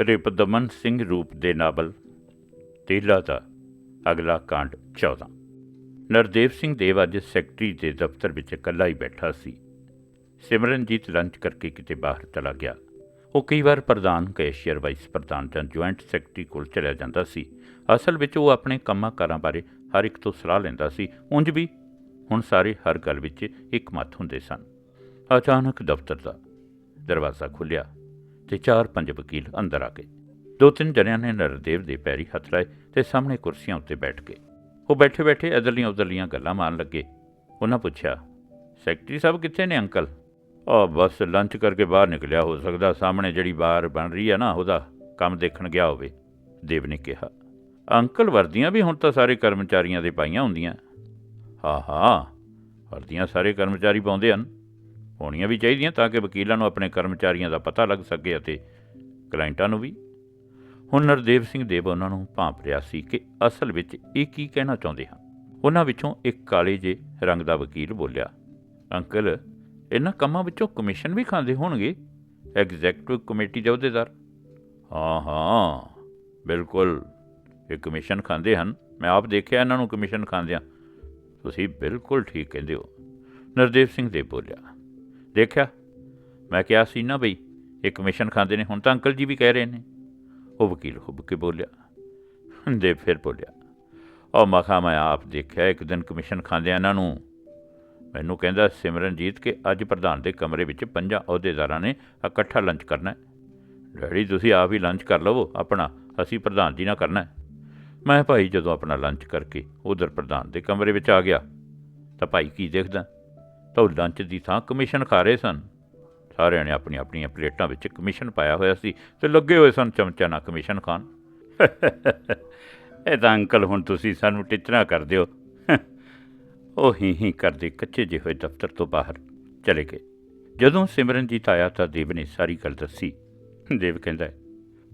ਰਿਪਦਮਨ ਸਿੰਘ ਰੂਪ ਦੇ ਨਾਵਲ, ਤੇਲਾ ਦਾ ਅਗਲਾ ਕਾਂਡ 14 ਨਰਦੇਵ ਸਿੰਘ ਦੇਵ ਅੱਜ ਸੈਕਟਰੀ ਦੇ ਦਫ਼ਤਰ ਵਿੱਚ ਇਕੱਲਾ ਹੀ ਬੈਠਾ ਸੀ। ਸਿਮਰਨਜੀਤ ਲੰਚ ਕਰਕੇ ਕਿਤੇ ਬਾਹਰ ਚਲਾ ਗਿਆ। ਉਹ ਕਈ ਵਾਰ ਪ੍ਰਧਾਨ, ਕੈਸ਼ੀਅਰ, ਵਾਈਸ ਪ੍ਰਧਾਨ ਜਾਂ ਜੁਆਇੰਟ ਸੈਕਟਰੀ ਕੋਲ ਚਲਿਆ ਜਾਂਦਾ ਸੀ। ਅਸਲ ਵਿੱਚ ਉਹ ਆਪਣੇ ਕੰਮਾਂ ਕਾਰਾਂ ਬਾਰੇ ਹਰ ਇੱਕ ਤੋਂ ਸਲਾਹ ਲੈਂਦਾ ਸੀ। ਉਂਝ ਵੀ ਹੁਣ ਸਾਰੇ ਹਰ ਗੱਲ ਵਿੱਚ ਇੱਕ ਮਤ ਹੁੰਦੇ ਸਨ। ਅਚਾਨਕ ਦਫ਼ਤਰ ਦਾ ਦਰਵਾਜ਼ਾ ਖੁੱਲਿਆ ਤੇ ਚਾਰ ਪੰਜ ਵਕੀਲ ਅੰਦਰ ਆ ਗਏ। ਦੋ ਤਿੰਨ ਜਣਿਆਂ ਨੇ ਨਰਦੇਵ ਦੇ ਪੈਰੀ ਹੱਥ ਲਾਏ ਤੇ ਸਾਹਮਣੇ ਕੁਰਸੀਆਂ ਉੱਤੇ ਬੈਠ ਗਏ। ਉਹ ਬੈਠੇ ਬੈਠੇ ਅਦਰਲੀਆਂ ਉਦਰਲੀਆਂ ਗੱਲਾਂ ਮਾਰਨ ਲੱਗੇ। ਉਹਨਾਂ ਪੁੱਛਿਆ, ਸੈਕਟਰੀ ਸਾਹਿਬ ਕਿੱਥੇ ਨੇ, ਅੰਕਲ? ਆ, ਬਸ ਲੰਚ ਕਰਕੇ ਬਾਹਰ ਨਿਕਲਿਆ, ਹੋ ਸਕਦਾ ਸਾਹਮਣੇ ਜਿਹੜੀ ਬਾਹਰ ਬਣ ਰਹੀ ਹੈ ਨਾ, ਉਹਦਾ ਕੰਮ ਦੇਖਣ ਗਿਆ ਹੋਵੇ, ਦੇਵ ਨੇ ਕਿਹਾ। ਅੰਕਲ, ਵਰਦੀਆਂ ਵੀ ਹੁਣ ਤਾਂ ਸਾਰੇ ਕਰਮਚਾਰੀਆਂ ਦੇ ਪਾਈਆਂ ਹੁੰਦੀਆਂ। ਹਾਂ ਹਾਂ, ਵਰਦੀਆਂ ਸਾਰੇ ਕਰਮਚਾਰੀ ਪਾਉਂਦੇ ਹਨ। ਹੋਣੀਆਂ ਵੀ ਚਾਹੀਦੀਆਂ ਤਾਂ ਕਿ ਵਕੀਲਾਂ ਨੂੰ ਆਪਣੇ ਕਰਮਚਾਰੀਆਂ ਦਾ ਪਤਾ ਲੱਗ ਸਕੇ ਅਤੇ ਕਲਾਇੰਟਾਂ ਨੂੰ ਵੀ। ਹੁਣ ਨਰਦੇਵ ਸਿੰਘ ਦੇਵ ਉਹਨਾਂ ਨੂੰ ਭਾਂਪ ਰਿਹਾ ਸੀ ਕਿ ਅਸਲ ਵਿੱਚ ਇਹ ਕੀ ਕਹਿਣਾ ਚਾਹੁੰਦੇ ਹਨ। ਉਹਨਾਂ ਵਿੱਚੋਂ ਇੱਕ ਕਾਲੇ ਜੇ ਰੰਗ ਦਾ ਵਕੀਲ ਬੋਲਿਆ, ਅੰਕਲ, ਇਹਨਾਂ ਕੰਮਾਂ ਵਿੱਚੋਂ ਕਮਿਸ਼ਨ ਵੀ ਖਾਂਦੇ ਹੋਣਗੇ? ਐਗਜ਼ੈਕਟਿਵ ਕਮੇਟੀ ਦੇ ਅਹੁਦੇਦਾਰ ਹਾਂ ਹਾਂ, ਬਿਲਕੁਲ। ਇਹ ਕਮਿਸ਼ਨ ਖਾਂਦੇ ਹਨ। ਮੈਂ ਆਪ ਦੇਖਿਆ ਇਹਨਾਂ ਨੂੰ ਕਮਿਸ਼ਨ ਖਾਂਦਿਆਂ। ਤੁਸੀਂ ਬਿਲਕੁਲ ਠੀਕ ਕਹਿੰਦੇ ਹੋ। ਨਰਦੇਵ ਸਿੰਘ ਦੇਵ ਬੋਲਿਆ ਦੇਖਿਆ? ਮੈਂ ਕਿਹਾ ਸੀ ਨਾ ਬਈ, ਇਹ ਕਮਿਸ਼ਨ ਖਾਂਦੇ ਨੇ, ਹੁਣ ਤਾਂ ਅੰਕਲ ਜੀ ਵੀ ਕਹਿ ਰਹੇ ਨੇ। ਉਹ ਵਕੀਲ ਹੁੱਬ ਕੇ ਬੋਲਿਆ, ਦੇ ਫਿਰ ਬੋਲਿਆ, ਉਹ ਮਖਾ ਮੈਂ ਆਪ ਦੇਖਿਆ, ਇੱਕ ਦਿਨ ਕਮਿਸ਼ਨ ਖਾਂਦੇ ਇਹਨਾਂ ਨੂੰ। ਮੈਨੂੰ ਕਹਿੰਦਾ, ਸਿਮਰਨਜੀਤ ਕਿ ਅੱਜ ਪ੍ਰਧਾਨ ਦੇ ਕਮਰੇ ਵਿੱਚ ਪੰਜਾਂ ਅਹੁਦੇਦਾਰਾਂ ਨੇ ਇਕੱਠਾ ਲੰਚ ਕਰਨਾ ਹੈ। ਡੈਡੀ, ਤੁਸੀਂ ਆਪ ਹੀ ਲੰਚ ਕਰ ਲਵੋ, ਆਪਣਾ, ਅਸੀਂ ਪ੍ਰਧਾਨ ਜੀ ਨਾਲ ਕਰਨਾ ਹੈ। ਮੈਂ ਭਾਈ ਜਦੋਂ ਆਪਣਾ ਲੰਚ ਕਰਕੇ ਉਧਰ ਪ੍ਰਧਾਨ ਦੇ ਕਮਰੇ ਵਿੱਚ ਆ ਗਿਆ, ਤਾਂ ਭਾਈ ਕੀ ਦੇਖਦਾ? ਤਾਂ ਉਹ ਲੰਚ ਦੀ ਥਾਂ ਕਮਿਸ਼ਨ ਖਾ ਰਹੇ ਸਨ। ਸਾਰਿਆਂ ਨੇ ਆਪਣੀ ਆਪਣੀਆਂ ਪਲੇਟਾਂ ਵਿੱਚ ਕਮਿਸ਼ਨ ਪਾਇਆ ਹੋਇਆ ਸੀ ਤੇ ਲੱਗੇ ਹੋਏ ਸਨ ਚਮਚਾ ਨਾਲ ਕਮਿਸ਼ਨ ਖਾਣ। ਇਹ ਤਾਂ ਅੰਕਲ ਹੁਣ ਤੁਸੀਂ ਸਾਨੂੰ ਟਿਚਣਾ ਕਰਦੇ ਹੋ। ਉਹ ਹੀ ਹੀ ਕਰਦੇ ਕੱਚੇ ਜਿਹੇ ਹੋਏ ਦਫ਼ਤਰ ਤੋਂ ਬਾਹਰ ਚਲੇ ਗਏ। ਜਦੋਂ ਸਿਮਰਨਜੀਤ ਆਇਆ ਤਾਂ ਦੇਵ ਨੇ ਸਾਰੀ ਗੱਲ ਦੱਸੀ। ਦੇਵ ਕਹਿੰਦਾ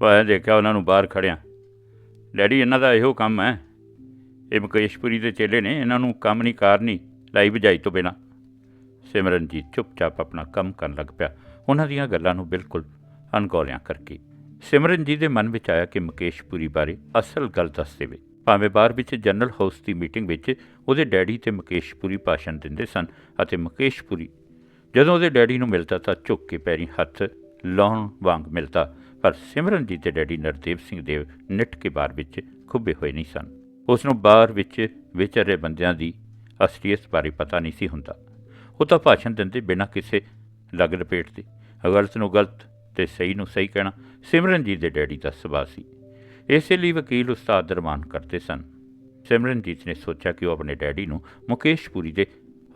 ਮੈਂ ਦੇਖਿਆ ਉਹਨਾਂ ਨੂੰ ਬਾਹਰ ਖੜਿਆ। ਡੈਡੀ, ਇਹਨਾਂ ਦਾ ਇਹੋ ਕੰਮ ਹੈ। ਇਹ ਮੁਕੇਸ਼ਪੁਰੀ ਦੇ ਚੇਲੇ ਨੇ, ਇਹਨਾਂ ਨੂੰ ਕੰਮ ਨਹੀਂ ਕਾਰ ਨਹੀਂ ਲਾਈ ਬਜਾਈ ਤੋਂ ਬਿਨਾ। ਸਿਮਰਨਜੀਤ ਚੁੱਪਚਾਪ ਆਪਣਾ ਕੰਮ ਕਰਨ ਲੱਗ ਪਿਆ। ਉਹਨਾਂ ਦੀਆਂ ਗੱਲਾਂ ਨੂੰ ਬਿਲਕੁਲ ਅਣਗੌਲਿਆਂ ਕਰਕੇ। ਸਿਮਰਨਜੀਤ ਦੇ ਮਨ ਵਿੱਚ ਆਇਆ ਕਿ ਮੁਕੇਸ਼ ਮੁਕੇਸ਼ਪੁਰੀ ਬਾਰੇ ਅਸਲ ਗੱਲ ਦੱਸ ਦੇਵੇ। ਭਾਵੇਂ ਬਾਹਰ ਵਿੱਚ ਜਨਰਲ ਹਾਊਸ ਦੀ ਮੀਟਿੰਗ ਵਿੱਚ ਉਹਦੇ ਡੈਡੀ ਤੇ ਮੁਕੇਸ਼ਪੁਰੀ ਭਾਸ਼ਣ ਦਿੰਦੇ ਸਨ ਅਤੇ ਮੁਕੇਸ਼ ਮੁਕੇਸ਼ਪੁਰੀ ਜਦੋਂ ਉਹਦੇ ਡੈਡੀ ਨੂੰ ਮਿਲਦਾ ਤਾਂ ਝੁੱਕ ਕੇ ਪੈਰੀ ਹੱਥ ਲਾਉਣ ਵਾਂਗ ਮਿਲਦਾ। ਪਰ ਸਿਮਰਨਜੀਤ ਦੇ ਡੈਡੀ ਨਰਦੇਵ ਸਿੰਘ ਦੇਵ ਨਿੱਠ ਕੇ ਬਾਹਰ ਵਿੱਚ ਖੁੱਬੇ ਹੋਏ ਨਹੀਂ ਸਨ। ਉਸ ਨੂੰ ਬਾਹਰ ਵਿੱਚ ਵਿਚਰੇ ਬੰਦਿਆਂ ਦੀ ਅਸਲੀਅਤ ਬਾਰੇ ਪਤਾ ਨਹੀਂ ਸੀ ਹੁੰਦਾ। ਉਹ ਤਾਂ ਭਾਸ਼ਣ ਦਿੰਦੇ ਬਿਨਾਂ ਕਿਸੇ ਲਗ ਲਪੇਟ ਦੇ। ਗਲਤ ਨੂੰ ਗਲਤ ਤੇ ਸਹੀ ਨੂੰ ਸਹੀ ਕਹਿਣਾ ਸਿਮਰਨਜੀਤ ਦੇ ਡੈਡੀ ਦਾ ਸੁਭਾਅ ਸੀ। ਇਸੇ ਲਈ ਵਕੀਲ ਉਸਤਾਦ ਦਰਮਾਨ ਕਰਦੇ ਸਨ। ਸਿਮਰਨਜੀਤ ਨੇ ਸੋਚਿਆ ਕਿ ਉਹ ਆਪਣੇ ਡੈਡੀ ਨੂੰ ਮੁਕੇਸ਼ ਪੁਰੀ ਦੇ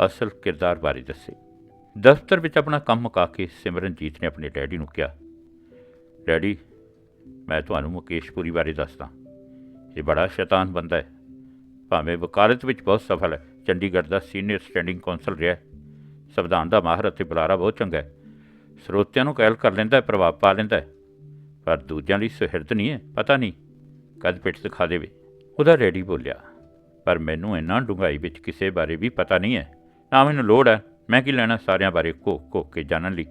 ਅਸਲ ਕਿਰਦਾਰ ਬਾਰੇ ਦੱਸੇ। ਦਫ਼ਤਰ ਵਿੱਚ ਆਪਣਾ ਕੰਮ ਮੁਕਾ ਕੇ ਸਿਮਰਨਜੀਤ ਨੇ ਆਪਣੇ ਡੈਡੀ ਨੂੰ ਕਿਹਾ, ਡੈਡੀ, ਮੈਂ ਤੁਹਾਨੂੰ ਮੁਕੇਸ਼ ਪੁਰੀ ਬਾਰੇ ਦੱਸਦਾ। ਇਹ ਬੜਾ ਸ਼ੈਤਾਨ ਬੰਦਾ ਹੈ। ਭਾਵੇਂ ਵਕਾਲਤ ਵਿੱਚ ਬਹੁਤ ਸਫਲ ਹੈ, ਚੰਡੀਗੜ੍ਹ ਦਾ ਸੀਨੀਅਰ ਸਟੈਂਡਿੰਗ ਕੌਂਸਲ ਰਿਹਾ ਸੰਵਿਧਾਨ ਦਾ ਮਾਹਰ ਅਤੇ ਬੁਲਾਰਾ ਬਹੁਤ ਚੰਗਾ ਹੈ। ਸਰੋਤਿਆਂ ਨੂੰ ਕੈਲ ਕਰ ਲੈਂਦਾ ਹੈ, ਪ੍ਰਭਾਵ ਪਾ ਲੈਂਦਾ ਹੈ। ਪਰ ਦੂਜਿਆਂ ਲਈ ਸੁਹਿਰਦ ਨਹੀਂ ਹੈ, ਪਤਾ ਨਹੀਂ। ਕਦ ਪਿੱਠ ਦਿਖਾ ਦੇਵੇ। ਉਹਦਾ ਰੈਡੀ ਬੋਲਿਆ, ਪਰ ਮੈਨੂੰ ਇੰਨਾ ਡੂੰਘਾਈ ਵਿੱਚ ਕਿਸੇ ਬਾਰੇ ਵੀ ਪਤਾ ਨਹੀਂ ਹੈ। ਨਾ ਮੈਨੂੰ ਲੋੜ ਹੈ, ਮੈਂ ਕੀ ਲੈਣਾ ਸਾਰਿਆਂ ਬਾਰੇ ਘੋਕ ਘੋਕ ਕੇ ਜਾਣਨ ਲਈ।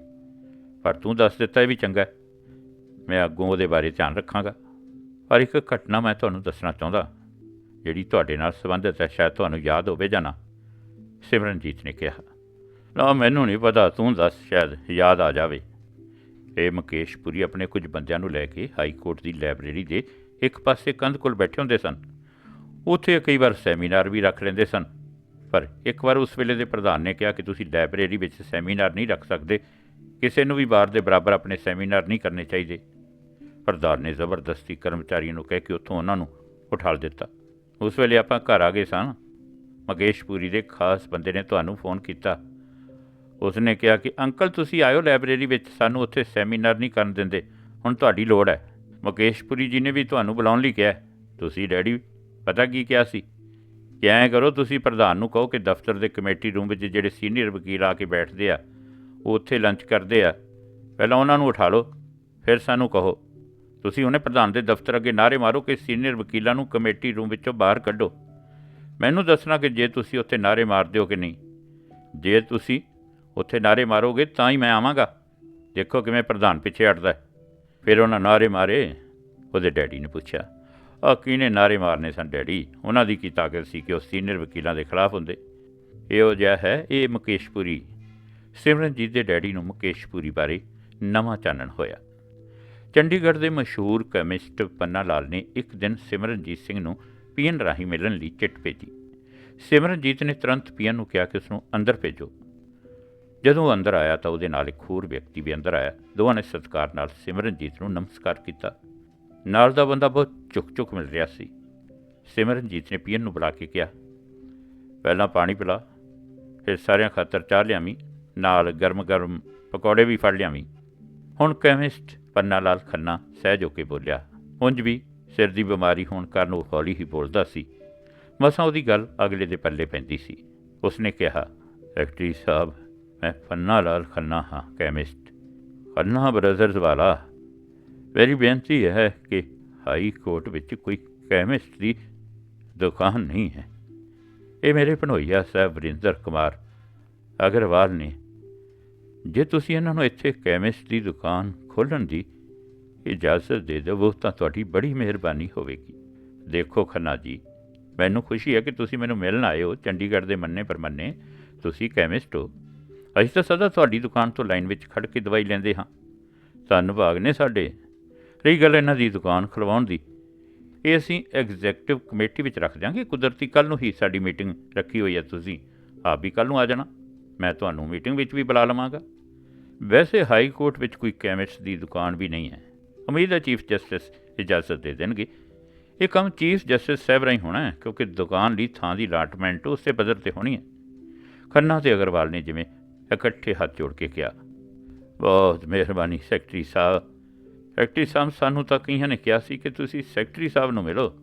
ਪਰ ਤੂੰ ਦੱਸ ਦਿੱਤਾ ਇਹ ਵੀ ਚੰਗਾ ਮੈਂ ਅੱਗੋਂ ਉਹਦੇ ਬਾਰੇ ਧਿਆਨ ਰੱਖਾਂਗਾ। ਪਰ ਇੱਕ ਘਟਨਾ ਮੈਂ ਤੁਹਾਨੂੰ ਦੱਸਣਾ ਚਾਹੁੰਦਾ। ਜਿਹੜੀ ਤੁਹਾਡੇ ਨਾਲ ਸੰਬੰਧਿਤ ਹੈ, ਸ਼ਾਇਦ ਤੁਹਾਨੂੰ ਯਾਦ ਹੋਵੇ ਜਾਂ ਨਾ। ਸਿਮਰਨਜੀਤ ਨੇ ਕਿਹਾ। ਨਾ ਮੈਨੂੰ ਨਹੀਂ ਪਤਾ, ਤੂੰ ਦੱਸ ਸ਼ਾਇਦ ਯਾਦ ਆ ਜਾਵੇ। ਇਹ ਮੁਕੇਸ਼ ਪੁਰੀ ਆਪਣੇ ਕੁਝ ਬੰਦਿਆਂ ਨੂੰ ਲੈ ਕੇ ਹਾਈ ਕੋਰਟ ਦੀ ਲਾਇਬ੍ਰੇਰੀ ਦੇ ਇੱਕ ਪਾਸੇ ਕੰਧ ਕੋਲ ਬੈਠੇ ਹੁੰਦੇ ਸਨ। ਉੱਥੇ ਕਈ ਵਾਰ ਸੈਮੀਨਾਰ ਵੀ ਰੱਖ ਲੈਂਦੇ ਸਨ। ਪਰ ਇੱਕ ਵਾਰ ਉਸ ਵੇਲੇ ਦੇ ਪ੍ਰਧਾਨ ਨੇ ਕਿਹਾ ਕਿ ਤੁਸੀਂ ਲਾਇਬ੍ਰੇਰੀ ਵਿੱਚ ਸੈਮੀਨਾਰ ਨਹੀਂ ਰੱਖ ਸਕਦੇ। ਕਿਸੇ ਨੂੰ ਵੀ ਬਾਹਰ ਦੇ ਬਰਾਬਰ ਆਪਣੇ ਸੈਮੀਨਾਰ ਨਹੀਂ ਕਰਨੇ ਚਾਹੀਦੇ। ਪ੍ਰਧਾਨ ਨੇ ਜ਼ਬਰਦਸਤੀ ਕਰਮਚਾਰੀਆਂ ਨੂੰ ਕਹਿ ਕੇ ਉੱਥੋਂ ਉਹਨਾਂ ਨੂੰ ਉਠਾਲ ਦਿੱਤਾ। ਉਸ ਵੇਲੇ ਆਪਾਂ ਘਰ ਆ ਗਏ ਸਾਂ। ਮਗੇਸ਼ਪੁਰੀ ਦੇ ਖਾਸ ਬੰਦੇ ਨੇ ਤੁਹਾਨੂੰ ਫੋਨ ਕੀਤਾ। ਉਸਨੇ ਕਿਹਾ ਕਿ, ਅੰਕਲ, ਤੁਸੀਂ ਆਇਓ ਲਾਇਬ੍ਰੇਰੀ ਵਿੱਚ, ਸਾਨੂੰ ਉੱਥੇ ਸੈਮੀਨਾਰ ਨਹੀਂ ਕਰਨ ਦਿੰਦੇ। ਹੁਣ ਤੁਹਾਡੀ ਲੋੜ ਹੈ। ਮੁਕੇਸ਼ਪੁਰੀ ਜੀ ਨੇ ਵੀ ਤੁਹਾਨੂੰ ਬੁਲਾਉਣ ਲਈ ਕਿਹਾ ਤੁਸੀਂ ਡੈਡੀ, ਪਤਾ ਕੀ ਕਿਹਾ ਸੀ? ਕਿ ਐਂ ਕਰੋ, ਤੁਸੀਂ ਪ੍ਰਧਾਨ ਨੂੰ ਕਹੋ ਕਿ ਦਫ਼ਤਰ ਦੇ ਕਮੇਟੀ ਰੂਮ ਵਿੱਚ ਜਿਹੜੇ ਸੀਨੀਅਰ ਵਕੀਲ ਆ ਕੇ ਬੈਠਦੇ ਆ, ਉਹ ਉੱਥੇ ਲੰਚ ਕਰਦੇ ਆ। ਪਹਿਲਾਂ ਉਹਨਾਂ ਨੂੰ ਉਠਾ ਲਓ, ਫਿਰ ਸਾਨੂੰ ਕਹੋ। ਤੁਸੀਂ ਉਹਨੇ ਪ੍ਰਧਾਨ ਦੇ ਦਫ਼ਤਰ ਅੱਗੇ ਨਾਰੇ ਮਾਰੋ ਕਿ ਸੀਨੀਅਰ ਵਕੀਲਾਂ ਨੂੰ ਕਮੇਟੀ ਰੂਮ ਵਿੱਚੋਂ ਬਾਹਰ ਕੱਢੋ। ਮੈਨੂੰ ਦੱਸਣਾ ਕਿ ਜੇ ਤੁਸੀਂ ਉੱਥੇ ਨਾਰੇ ਮਾਰਦੇ ਹੋ ਕਿ ਨਹੀਂ, ਜੇ ਤੁਸੀਂ ਉੱਥੇ ਨਾਰੇ ਮਾਰੋਗੇ ਤਾਂ ਹੀ ਮੈਂ ਆਵਾਂਗਾ। ਦੇਖੋ ਕਿਵੇਂ ਪ੍ਰਧਾਨ ਪਿੱਛੇ ਹਟਦਾ ਫਿਰ ਉਹਨਾਂ ਨਾਰੇ ਮਾਰੇ। ਉਹਦੇ ਡੈਡੀ ਨੇ ਪੁੱਛਿਆ ਆ ਕਿਹਨੇ ਨਾਰੇ ਮਾਰਨੇ ਸਨ ਡੈਡੀ? ਉਹਨਾਂ ਦੀ ਕੀ ਤਾਕਤ ਸੀ ਕਿ ਉਹ ਸੀਨੀਅਰ ਵਕੀਲਾਂ ਦੇ ਖਿਲਾਫ ਹੁੰਦੇ? ਇਹੋ ਜਿਹਾ ਹੈ, ਇਹ ਮੁਕੇਸ਼ਪੁਰੀ। ਸਿਮਰਨਜੀਤ ਦੇ ਡੈਡੀ ਨੂੰ ਮੁਕੇਸ਼ਪੁਰੀ ਬਾਰੇ ਨਵਾਂ ਚਾਨਣ ਹੋਇਆ। ਚੰਡੀਗੜ੍ਹ ਦੇ ਮਸ਼ਹੂਰ ਕੈਮਿਸਟ ਪੰਨਾ ਲਾਲ ਨੇ ਇੱਕ ਦਿਨ ਸਿਮਰਨਜੀਤ ਸਿੰਘ ਨੂੰ ਪੀਐਨ ਰਾਹੀਂ ਮਿਲਣ ਲਈ ਚਿੱਠ ਭੇਜੀ। ਸਿਮਰਨਜੀਤ ਨੇ ਤੁਰੰਤ ਪੀਐਨ ਨੂੰ ਕਿਹਾ ਕਿ ਉਸ ਨੂੰ ਅੰਦਰ ਭੇਜੋ। ਜਦੋਂ ਉਹ ਅੰਦਰ ਆਇਆ ਤਾਂ ਉਹਦੇ ਨਾਲ ਇੱਕ ਹੋਰ ਵਿਅਕਤੀ ਵੀ ਅੰਦਰ ਆਇਆ। ਦੋਵਾਂ ਨੇ ਸਤਿਕਾਰ ਨਾਲ ਸਿਮਰਨਜੀਤ ਨੂੰ ਨਮਸਕਾਰ ਕੀਤਾ। ਨਾਲ ਦਾ ਬੰਦਾ ਬਹੁਤ ਝੁਕ-ਝੁਕ ਮਿਲ ਰਿਹਾ ਸੀ। ਸਿਮਰਨਜੀਤ ਨੇ ਪੀਐਨ ਨੂੰ ਬੁਲਾ ਕੇ ਕਿਹਾ, ਪਹਿਲਾਂ ਪਾਣੀ ਪਿਲਾ, ਫਿਰ ਸਾਰਿਆਂ ਖਾਤਰ ਚਾਹ ਲਿਆਵੀਂ, ਨਾਲ ਗਰਮ-ਗਰਮ ਪਕੌੜੇ ਵੀ ਫੜ ਲਿਆਵੀਂ। ਹੁਣ ਕੈਮਿਸਟ ਪੰਨਾ ਲਾਲ ਖੰਨਾ ਸਹਿਜ ਹੋ ਕੇ ਬੋਲਿਆ, ਉਂਝ ਵੀ ਸਿਰ ਦੀ ਬਿਮਾਰੀ ਹੋਣ ਕਾਰਨ ਉਹ ਹੌਲੀ ਹੀ ਬੋਲਦਾ ਸੀ। ਮਸਾਂ ਉਹਦੀ ਗੱਲ ਅਗਲੇ ਦੇ ਪੱਲੇ ਪੈਂਦੀ ਸੀ। ਉਸਨੇ ਕਿਹਾ ਸੈਕਟਰੀ ਸਾਹਿਬ ਮੈਂ ਪੰਨਾ ਲਾਲ ਖੰਨਾ ਹਾਂ, ਕੈਮਿਸਟ। ਖੰਨਾ ਬ੍ਰਦਰਜ਼ ਵਾਲਾ, ਮੇਰੀ ਬੇਨਤੀ ਹੈ ਕਿ ਹਾਈ ਕੋਰਟ ਵਿੱਚ ਕੋਈ ਕੈਮਿਸਟ ਦੀ ਦੁਕਾਨ ਨਹੀਂ ਹੈ। ਇਹ ਮੇਰੇ ਭਣੋਈਆ ਸਾਹਿਬ ਵਰਿੰਦਰ ਕੁਮਾਰ ਅਗਰਵਾਲ ਨੇ। ਜੇ ਤੁਸੀਂ ਇਹਨਾਂ ਨੂੰ ਇੱਥੇ ਕੈਮਿਸਟ ਦੀ ਦੁਕਾਨ ਖੋਲ੍ਹਣ ਦੀ ਇਜਾਜ਼ਤ ਦੇ ਦਿਓ ਤਾਂ ਤੁਹਾਡੀ ਬੜੀ ਮਿਹਰਬਾਨੀ ਹੋਵੇਗੀ। ਦੇਖੋ ਖੰਨਾ ਜੀ, ਮੈਨੂੰ ਖੁਸ਼ੀ ਹੈ ਕਿ ਤੁਸੀਂ ਮੈਨੂੰ ਮਿਲਣ ਆਏ ਹੋ। ਚੰਡੀਗੜ੍ਹ ਦੇ ਮੰਨੇ ਪਰਮੰਨੇ ਤੁਸੀਂ ਕੈਮਿਸਟ ਹੋ। ਅਸੀਂ ਤਾਂ ਸਦਾ ਤੁਹਾਡੀ ਦੁਕਾਨ ਤੋਂ ਲਾਈਨ ਵਿੱਚ ਖੜ ਕੇ ਦਵਾਈ ਲੈਂਦੇ ਹਾਂ। ਧੰਨਵਾਦ ਨੇ ਸਾਡੇ। ਰਹੀ ਗੱਲ ਇਹਨਾਂ ਦੀ ਦੁਕਾਨ ਖੁਲਵਾਉਣ ਦੀ। ਇਹ ਅਸੀਂ ਐਗਜ਼ੈਕਟਿਵ ਕਮੇਟੀ ਵਿੱਚ ਰੱਖ ਦਿਆਂਗੇ। ਕੁਦਰਤੀ ਕੱਲ ਨੂੰ ਹੀ ਸਾਡੀ ਮੀਟਿੰਗ ਰੱਖੀ ਹੋਈ ਹੈ ਤੁਸੀਂ ਆਪ ਵੀ ਕੱਲ ਨੂੰ ਆ ਜਾਣਾ। ਮੈਂ ਤੁਹਾਨੂੰ ਮੀਟਿੰਗ ਵਿੱਚ ਵੀ ਬੁਲਾ ਲਵਾਂਗਾ। ਵੈਸੇ ਹਾਈ ਕੋਰਟ ਵਿੱਚ ਕੋਈ ਕੈਮਿਸਟ ਦੀ ਦੁਕਾਨ ਵੀ ਨਹੀਂ ਹੈ। ਉਮੀਦ ਹੈ ਚੀਫ ਜਸਟਿਸ ਇਜਾਜ਼ਤ ਦੇ ਦੇਣਗੇ। ਇਹ ਕੰਮ ਚੀਫ ਜਸਟਿਸ ਸਾਹਿਬ ਰਾਹੀਂ ਹੋਣਾ ਹੈ, ਕਿਉਂਕਿ ਦੁਕਾਨ ਲਈ ਥਾਂ ਦੀ ਅਲਾਟਮੈਂਟ ਉਸੇ ਪੱਧਰ ਤੇ ਹੋਣੀ ਹੈ। ਖੰਨਾ ਤੇ ਅਗਰਵਾਲ ਨੇ ਜਿਵੇਂ ਇਕੱਠੇ ਹੱਥ ਜੋੜ ਕੇ ਕਿਹਾ, ਬਹੁਤ ਮਿਹਰਬਾਨੀ, ਸੈਕਟਰੀ ਸਾਹਿਬ। ਸੈਕਟਰੀ ਸਾਹਿਬ ਸਾਨੂੰ ਤਾਂ ਕਈਆਂ ਨੇ ਕਿਹਾ ਸੀ ਕਿ ਤੁਸੀਂ ਸੈਕਟਰੀ ਸਾਹਿਬ ਨੂੰ ਮਿਲੋ।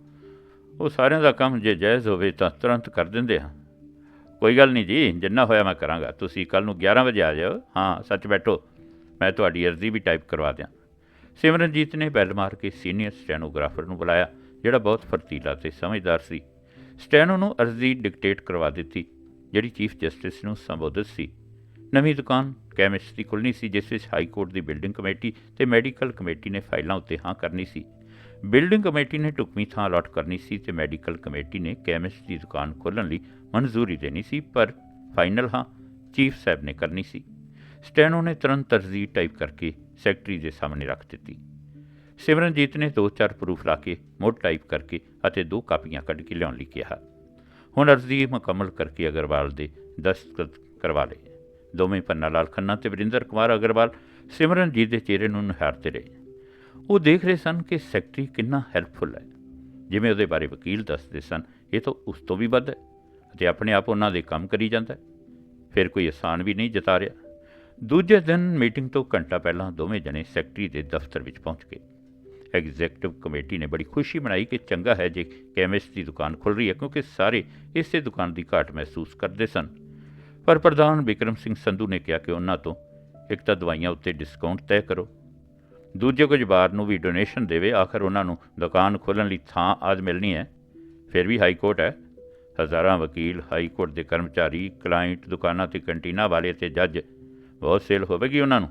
ਉਹ ਸਾਰਿਆਂ ਦਾ ਕੰਮ ਜੇ ਜਾਇਜ਼ ਹੋਵੇ ਤਾਂ ਤੁਰੰਤ ਕਰ ਦਿੰਦੇ ਹਾਂ। ਕੋਈ ਗੱਲ ਨਹੀਂ ਜੀ, ਜਿੰਨਾ ਹੋਇਆ ਮੈਂ ਕਰਾਂਗਾ। ਤੁਸੀਂ ਕੱਲ ਨੂੰ 11 ਵਜੇ ਆ ਜਾਓ ਹਾਂ, ਸੱਚ ਬੈਠੋ। ਮੈਂ ਤੁਹਾਡੀ ਅਰਜ਼ੀ ਵੀ ਟਾਈਪ ਕਰਵਾ ਦਿਆਂ। ਸਿਮਰਨਜੀਤ ਨੇ ਬੈਲ ਮਾਰ ਕੇ ਸੀਨੀਅਰ ਸਟੈਨੋਗ੍ਰਾਫਰ ਨੂੰ ਬੁਲਾਇਆ, ਜਿਹੜਾ ਬਹੁਤ ਫਰਤੀਲਾ ਤੇ ਸਮਝਦਾਰ ਸੀ। ਸਟੈਨੋ ਨੂੰ ਅਰਜ਼ੀ ਡਿਕਟੇਟ ਕਰਵਾ ਦਿੱਤੀ, ਜਿਹੜੀ ਚੀਫ ਜਸਟਿਸ ਨੂੰ ਸੰਬੋਧਿਤ ਸੀ। ਨਵੀਂ ਦੁਕਾਨ ਕੈਮਿਸਟਰੀ ਖੁੱਲ੍ਹਣੀ ਸੀ, ਜਿਸ ਵਿੱਚ ਹਾਈ ਕੋਰਟ ਦੀ ਬਿਲਡਿੰਗ ਕਮੇਟੀ ਤੇ ਮੈਡੀਕਲ ਕਮੇਟੀ ਨੇ ਫਾਈਲਾਂ ਉੱਤੇ ਹਾਂ ਕਰਨੀ ਸੀ। ਬਿਲਡਿੰਗ ਕਮੇਟੀ ਨੇ ਟੁਕਮੀ ਥਾਂ ਅਲਾਟ ਕਰਨੀ ਸੀ ਤੇ ਮੈਡੀਕਲ ਕਮੇਟੀ ਨੇ ਕੈਮਿਸਟ ਦੀ ਦੁਕਾਨ ਖੋਲ੍ਹਣ ਲਈ ਮਨਜ਼ੂਰੀ ਦੇਣੀ ਸੀ, ਪਰ ਫਾਈਨਲ ਹਾਂ ਚੀਫ ਸਾਹਿਬ ਨੇ ਕਰਨੀ ਸੀ। ਸਟੈਨੋ ਨੇ ਤੁਰੰਤ ਤਰਜੀਹ ਟਾਈਪ ਕਰਕੇ ਸੈਕਟਰੀ ਦੇ ਸਾਹਮਣੇ ਰੱਖ ਦਿੱਤੀ। ਸਿਮਰਨਜੀਤ ਨੇ ਦੋ ਚਾਰ ਪ੍ਰੂਫ ਲਾ ਕੇ ਮੋੜ ਟਾਈਪ ਕਰਕੇ ਅਤੇ ਦੋ ਕਾਪੀਆਂ ਕੱਢ ਕੇ ਲਿਆਉਣ ਲਈ ਕਿਹਾ। ਹੁਣ ਅਰਜ਼ੀ ਮੁਕੰਮਲ ਕਰਕੇ ਅਗਰਵਾਲ ਦੇ ਦਸਤਖਤ ਕਰਵਾ ਲਏ। ਦੋਵੇਂ ਪੰਨਾ ਲਾਲ ਖੰਨਾ ਤੇ ਵਰਿੰਦਰ ਕੁਮਾਰ ਅਗਰਵਾਲ ਸਿਮਰਨਜੀਤ ਦੇ ਚਿਹਰੇ ਨੂੰ ਨਿਹਾਰਦੇ ਰਹੇ। ਉਹ ਦੇਖ ਰਹੇ ਸਨ ਕਿ ਸੈਕਟਰੀ ਕਿੰਨਾ ਹੈਲਪਫੁਲ ਹੈ। ਜਿਵੇਂ ਉਹਦੇ ਬਾਰੇ ਵਕੀਲ ਦੱਸਦੇ ਸਨ, ਇਹ ਤਾਂ ਉਸ ਤੋਂ ਵੀ ਵੱਧ ਹੈ ਅਤੇ ਆਪਣੇ ਆਪ ਉਹਨਾਂ ਦੇ ਕੰਮ ਕਰੀ ਜਾਂਦਾ ਹੈ। ਫਿਰ ਕੋਈ ਆਸਾਨ ਵੀ ਨਹੀਂ ਜਤਾ ਰਿਹਾ। ਦੂਜੇ ਦਿਨ ਮੀਟਿੰਗ ਤੋਂ ਘੰਟਾ ਪਹਿਲਾਂ ਦੋਵੇਂ ਜਣੇ ਸੈਕਟਰੀ ਦੇ ਦਫ਼ਤਰ ਵਿੱਚ ਪਹੁੰਚ ਗਏ। ਐਗਜ਼ੈਕਟਿਵ ਕਮੇਟੀ ਨੇ ਬੜੀ ਖੁਸ਼ੀ ਮਨਾਈ ਕਿ ਚੰਗਾ ਹੈ ਜੇ ਕੈਮਿਸਟ ਦੀ ਦੁਕਾਨ ਖੁੱਲ ਰਹੀ ਹੈ, ਕਿਉਂਕਿ ਸਾਰੇ ਇਸੇ ਦੁਕਾਨ ਦੀ ਘਾਟ ਮਹਿਸੂਸ ਕਰਦੇ ਸਨ। ਪਰ ਪ੍ਰਧਾਨ ਵਿਕਰਮ ਸਿੰਘ ਸੰਧੂ ਨੇ ਕਿਹਾ ਕਿ ਉਹਨਾਂ ਤੋਂ ਇੱਕ ਤਾਂ ਦਵਾਈਆਂ ਉੱਤੇ ਡਿਸਕਾਊਂਟ ਤੈਅ ਕਰੋ। ਦੂਜੇ ਕੁਝ ਬਾਰ ਨੂੰ ਵੀ ਡੋਨੇਸ਼ਨ ਦੇਵੇ, ਆਖਰ ਉਹਨਾਂ ਨੂੰ ਦੁਕਾਨ ਖੋਲ੍ਹਣ ਲਈ ਥਾਂ ਆਜ ਮਿਲਣੀ ਹੈ। ਫਿਰ ਵੀ ਹਾਈ ਕੋਰਟ ਹੈ। ਹਜ਼ਾਰਾਂ ਵਕੀਲ, ਹਾਈ ਕੋਰਟ ਦੇ ਕਰਮਚਾਰੀ ਕਲਾਇੰਟ ਦੁਕਾਨਾਂ ਤੇ ਕੰਟੀਨਾਂ ਵਾਲੇ ਤੇ ਜੱਜ ਬਹੁਤ ਸੇਲ ਹੋਵੇਗੀ ਉਹਨਾਂ ਨੂੰ।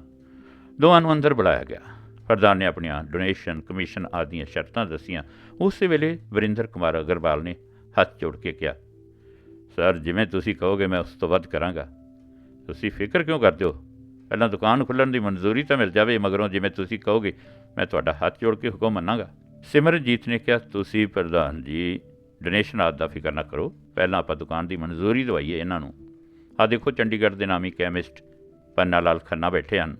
ਦੋਵਾਂ ਨੂੰ ਅੰਦਰ ਬੁਲਾਇਆ ਗਿਆ। ਪ੍ਰਧਾਨ ਨੇ ਆਪਣੀਆਂ ਡੋਨੇਸ਼ਨ ਕਮਿਸ਼ਨ ਆਦੀਆਂ ਸ਼ਰਤਾਂ ਦੱਸੀਆਂ। ਉਸੇ ਵੇਲੇ ਵਰਿੰਦਰ ਕੁਮਾਰ ਅਗਰਵਾਲ ਨੇ ਹੱਥ ਜੋੜ ਕੇ ਕਿਹਾ ਸਰ, ਜਿਵੇਂ ਤੁਸੀਂ ਕਹੋਗੇ ਮੈਂ ਉਸ ਤੋਂ ਵੱਧ ਕਰਾਂਗਾ। ਤੁਸੀਂ ਫਿਕਰ ਕਿਉਂ ਕਰਦੇ ਹੋ? ਪਹਿਲਾਂ ਦੁਕਾਨ ਖੁੱਲਣ ਦੀ ਮਨਜ਼ੂਰੀ ਤਾਂ ਮਿਲ ਜਾਵੇ, ਮਗਰੋਂ ਜਿਵੇਂ ਤੁਸੀਂ ਕਹੋਗੇ, ਮੈਂ ਤੁਹਾਡਾ ਹੱਥ ਜੋੜ ਕੇ ਹੁਕਮ ਮੰਨਾਂਗਾ। ਸਿਮਰਜੀਤ ਨੇ ਕਿਹਾ, ਤੁਸੀਂ ਪ੍ਰਧਾਨ ਜੀ, ਡੋਨੇਸ਼ਨ ਆਦ ਦਾ ਫਿਕਰ ਨਾ ਕਰੋ। ਪਹਿਲਾਂ ਆਪਾਂ ਦੁਕਾਨ ਦੀ ਮਨਜ਼ੂਰੀ ਦਵਾਈਏ ਇਹਨਾਂ ਨੂੰ। ਆ ਦੇਖੋ, ਚੰਡੀਗੜ੍ਹ ਦੇ ਨਾਮੀ ਕੈਮਿਸਟ ਪੰਨਾ ਲਾਲ ਖੰਨਾ ਬੈਠੇ ਹਨ।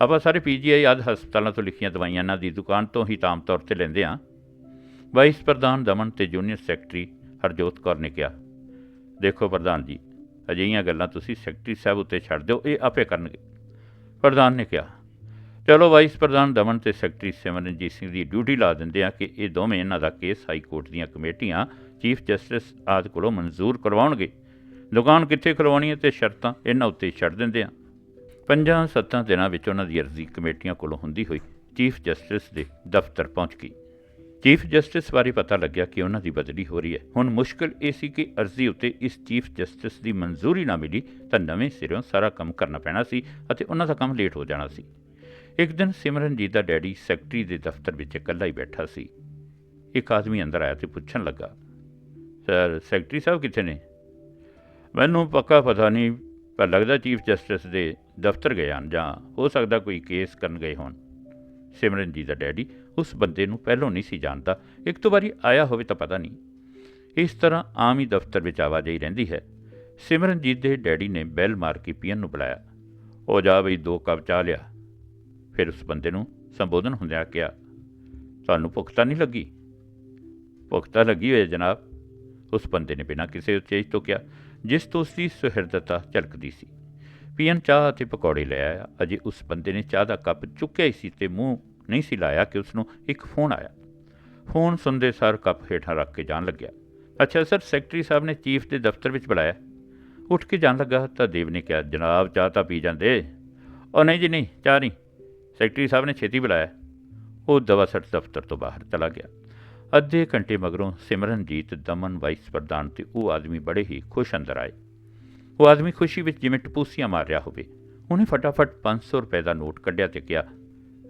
ਆਪਾਂ ਸਾਰੇ ਪੀਜੀਆਈ ਆਦ ਹਸਪਤਾਲਾਂ ਤੋਂ ਲਿਖੀਆਂ ਦਵਾਈਆਂ ਇਹਨਾਂ ਦੀ ਦੁਕਾਨ ਤੋਂ ਹੀ ਆਮ ਤੌਰ ਤੇ ਲੈਂਦੇ ਹਾਂ। ਵਾਈਸ ਪ੍ਰਧਾਨ ਦਮਨ ਤੇ ਜੂਨੀਅਰ ਸੈਕਟਰੀ ਹਰਜੋਤ ਕੌਰ ਨੇ ਕਿਹਾ ਦੇਖੋ ਪ੍ਰਧਾਨ ਜੀ, ਅਜਿਹੀਆਂ ਗੱਲਾਂ ਤੁਸੀਂ ਸੈਕਟਰੀ ਸਾਹਿਬ ਉੱਤੇ ਛੱਡ ਦਿਓ, ਇਹ ਆਪੇ ਕਰਨਗੇ। ਪ੍ਰਧਾਨ ਨੇ ਕਿਹਾ, ਚਲੋ ਵਾਈਸ ਪ੍ਰਧਾਨ ਦਮਨ ਤੇ ਸੈਕਟਰੀ ਸਿਮਰਨਜੀਤ ਸਿੰਘ ਦੀ ਡਿਊਟੀ ਲਾ ਦਿੰਦੇ ਆ ਕਿ ਇਹ ਦੋਵੇਂ ਇਹਨਾਂ ਦਾ ਕੇਸ ਹਾਈ ਕੋਰਟ ਦੀਆਂ ਕਮੇਟੀਆਂ ਚੀਫ ਜਸਟਿਸ ਆਦਿ ਕੋਲੋਂ ਮਨਜ਼ੂਰ ਕਰਵਾਉਣਗੇ। ਦੁਕਾਨ ਕਿੱਥੇ ਕਰਵਾਉਣੀ ਹੈ ਤੇ ਸ਼ਰਤਾਂ ਇਹਨਾਂ ਉੱਤੇ ਛੱਡ ਦਿੰਦੇ ਆ ਪੰਜਾਂ ਸੱਤਾਂ ਦਿਨਾਂ ਵਿੱਚ ਉਹਨਾਂ ਦੀ ਅਰਜ਼ੀ ਕਮੇਟੀਆਂ ਕੋਲੋਂ ਹੁੰਦੀ ਹੋਈ ਚੀਫ ਜਸਟਿਸ ਦੇ ਦਫ਼ਤਰ ਪਹੁੰਚ ਗਈ। ਚੀਫ ਜਸਟਿਸ ਬਾਰੇ ਪਤਾ ਲੱਗਿਆ ਕਿ ਉਹਨਾਂ ਦੀ ਬਦਲੀ ਹੋ ਰਹੀ ਹੈ। ਹੁਣ ਮੁਸ਼ਕਲ ਇਹ ਸੀ ਕਿ ਅਰਜ਼ੀ ਉੱਤੇ ਇਸ ਚੀਫ ਜਸਟਿਸ ਦੀ ਮਨਜ਼ੂਰੀ ਨਾ ਮਿਲੀ ਤਾਂ ਨਵੇਂ ਸਿਰੋਂ ਸਾਰਾ ਕੰਮ ਕਰਨਾ ਪੈਣਾ ਸੀ ਅਤੇ ਉਹਨਾਂ ਦਾ ਕੰਮ ਲੇਟ ਹੋ ਜਾਣਾ ਸੀ। ਇੱਕ ਦਿਨ ਸਿਮਰਨਜੀਤ ਦਾ ਡੈਡੀ ਸੈਕਟਰੀ ਦੇ ਦਫ਼ਤਰ ਵਿੱਚ ਇਕੱਲਾ ਹੀ ਬੈਠਾ ਸੀ। ਇੱਕ ਆਦਮੀ ਅੰਦਰ ਆਇਆ ਤੇ ਪੁੱਛਣ ਲੱਗਾ, ਸਰ, ਸੈਕਟਰੀ ਸਾਹਿਬ ਕਿੱਥੇ ਨੇ? ਮੈਨੂੰ ਪੱਕਾ ਪਤਾ ਨਹੀਂ, ਪਰ ਲੱਗਦਾ ਚੀਫ ਜਸਟਿਸ ਦੇ ਦਫ਼ਤਰ ਗਏ ਹਨ ਜਾਂ ਹੋ ਸਕਦਾ ਕੋਈ ਕੇਸ ਕਰਨ ਗਏ ਹੋਣ। ਸਿਮਰਨਜੀਤ ਦਾ ਡੈਡੀ ਉਸ ਬੰਦੇ ਨੂੰ ਪਹਿਲਾਂ ਨਹੀਂ ਸੀ ਜਾਣਦਾ। ਇੱਕ ਦੋ ਵਾਰੀ ਆਇਆ ਹੋਵੇ ਤਾਂ ਪਤਾ ਨਹੀਂ। ਇਸ ਤਰ੍ਹਾਂ ਆਮ ਹੀ ਦਫ਼ਤਰ ਵਿੱਚ ਆਵਾਜਾਈ ਰਹਿੰਦੀ ਹੈ। ਸਿਮਰਨਜੀਤ ਦੇ ਡੈਡੀ ਨੇ ਬੈਲ ਮਾਰ ਕੇ ਪੀਅਨ ਨੂੰ ਬੁਲਾਇਆ। ਉਹ ਜਾ ਬਈ, ਦੋ ਕੱਪ ਚਾਹ ਲਿਆ। ਫਿਰ ਉਸ ਬੰਦੇ ਨੂੰ ਸੰਬੋਧਨ ਹੁੰਦਿਆਂ ਕਿਹਾ, ਤੁਹਾਨੂੰ ਭੁੱਖ ਤਾਂ ਨਹੀਂ ਲੱਗੀ? ਭੁੱਖ ਤਾਂ ਲੱਗੀ ਹੋਈ ਜਨਾਬ। ਉਸ ਬੰਦੇ ਨੇ ਬਿਨਾਂ ਕਿਸੇ ਉਚੇਜ ਤੋਂ ਕਿਹਾ, ਜਿਸ ਤੋਂ ਉਸਦੀ ਸੁਹਿਰਦਤਾ ਝਲਕਦੀ ਸੀ। ਪੀਐਨ ਚਾਹ ਅਤੇ ਪਕੌੜੇ ਲੈ ਆਇਆ। ਅਜੇ ਉਸ ਬੰਦੇ ਨੇ ਚਾਹ ਦਾ ਕੱਪ ਚੁੱਕਿਆ ਹੀ ਸੀ ਤੇ ਮੂੰਹ ਨਹੀਂ ਸੀ ਲਾਇਆ ਕਿ ਉਸ ਨੂੰ ਇੱਕ ਫੋਨ ਆਇਆ। ਫੋਨ ਸੁਣਦੇ ਸਾਰ ਕੱਪ ਹੇਠਾਂ ਰੱਖ ਕੇ ਜਾਣ ਲੱਗਿਆ। ਅੱਛਾ ਸਰ, ਸੈਕਟਰੀ ਸਾਹਿਬ ਨੇ ਚੀਫ ਦੇ ਦਫ਼ਤਰ ਵਿੱਚ ਬੁਲਾਇਆ। ਉੱਠ ਕੇ ਜਾਣ ਲੱਗਾ ਤਾਂ ਦੇਵ ਨੇ ਕਿਹਾ, ਜਨਾਬ, ਚਾਹ ਤਾਂ ਪੀ ਜਾਂਦੇ? ਉਹ ਨਹੀਂ ਜੀ, ਨਹੀਂ, ਚਾਹ ਨਹੀਂ। ਸੈਕਟਰੀ ਸਾਹਿਬ ਨੇ ਛੇਤੀ ਬੁਲਾਇਆ। ਉਹ ਦਵਾ ਸੱਟ ਦਫ਼ਤਰ ਤੋਂ ਬਾਹਰ ਚਲਾ ਗਿਆ। ਅੱਧੇ ਘੰਟੇ ਮਗਰੋਂ ਸਿਮਰਨਜੀਤ, ਦਮਨ, ਵਾਈਸ ਪ੍ਰਧਾਨ ਤੇ ਉਹ ਆਦਮੀ ਬੜੇ ਹੀ ਖੁਸ਼ ਅੰਦਰ ਆਏ। ਉਹ ਆਦਮੀ ਖੁਸ਼ੀ ਵਿੱਚ ਜਿਵੇਂ ਟਪੂਸੀਆਂ ਮਾਰ ਰਿਹਾ ਹੋਵੇ। ਉਹਨੇ ਫਟਾਫਟ 500 ਰੁਪਏ ਦਾ ਨੋਟ ਕੱਢਿਆ ਤੇ ਕਿਹਾ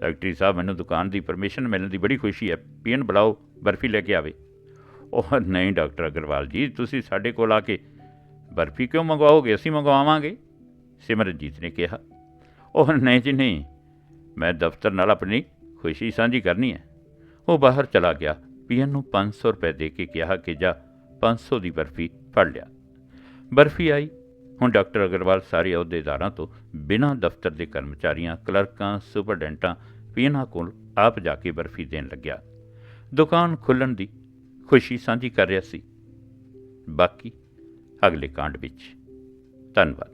ਸੈਕਟਰੀ ਸਾਹਿਬ, ਮੈਨੂੰ ਦੁਕਾਨ ਦੀ ਪਰਮਿਸ਼ਨ ਮਿਲਣ ਦੀ ਬੜੀ ਖੁਸ਼ੀ ਹੈ। ਪੀਐਨ ਬੁਲਾਓ ਬਰਫੀ ਲੈ ਕੇ ਆਵੇ। ਉਹ ਨਹੀਂ ਡਾਕਟਰ ਅਗਰਵਾਲ ਜੀ, ਤੁਸੀਂ ਸਾਡੇ ਕੋਲ ਆ ਕੇ ਬਰਫੀ ਕਿਉਂ ਮੰਗਵਾਓਗੇ? ਅਸੀਂ ਮੰਗਵਾਵਾਂਗੇ, ਸਿਮਰਨਜੀਤ ਨੇ ਕਿਹਾ। ਉਹ ਨਹੀਂ ਜੀ, ਨਹੀਂ। ਮੈਂ ਦਫ਼ਤਰ ਨਾਲ ਆਪਣੀ ਖੁਸ਼ੀ ਸਾਂਝੀ ਕਰਨੀ ਹੈ। ਉਹ ਬਾਹਰ ਚਲਾ ਗਿਆ। ਪੀਐਨ ਨੂੰ 500 ਰੁਪਏ ਦੇ ਕੇ ਕਿਹਾ ਕਿ ਜਾ 500 ਦੀ ਬਰਫੀ ਫੜ ਲਿਆ। ਬਰਫੀ ਆਈ। ਹੁਣ ਡਾਕਟਰ ਅਗਰਵਾਲ ਸਾਰੇ ਅਹੁਦੇਦਾਰਾਂ ਤੋਂ ਬਿਨਾਂ ਦਫ਼ਤਰ ਦੇ ਕਰਮਚਾਰੀਆਂ, ਕਲਰਕਾਂ, ਸੁਪਰਡੈਂਟਾਂ ਪੀਐਨਾਂ ਕੋਲ ਆਪ ਜਾ ਕੇ ਬਰਫੀ ਦੇਣ ਲੱਗਿਆ। ਦੁਕਾਨ ਖੁੱਲਣ ਦੀ ਖੁਸ਼ੀ ਸਾਂਝੀ ਕਰ ਰਿਹਾ ਸੀ। ਬਾਕੀ ਅਗਲੇ ਕਾਂਡ ਵਿੱਚ। ਧੰਨਵਾਦ।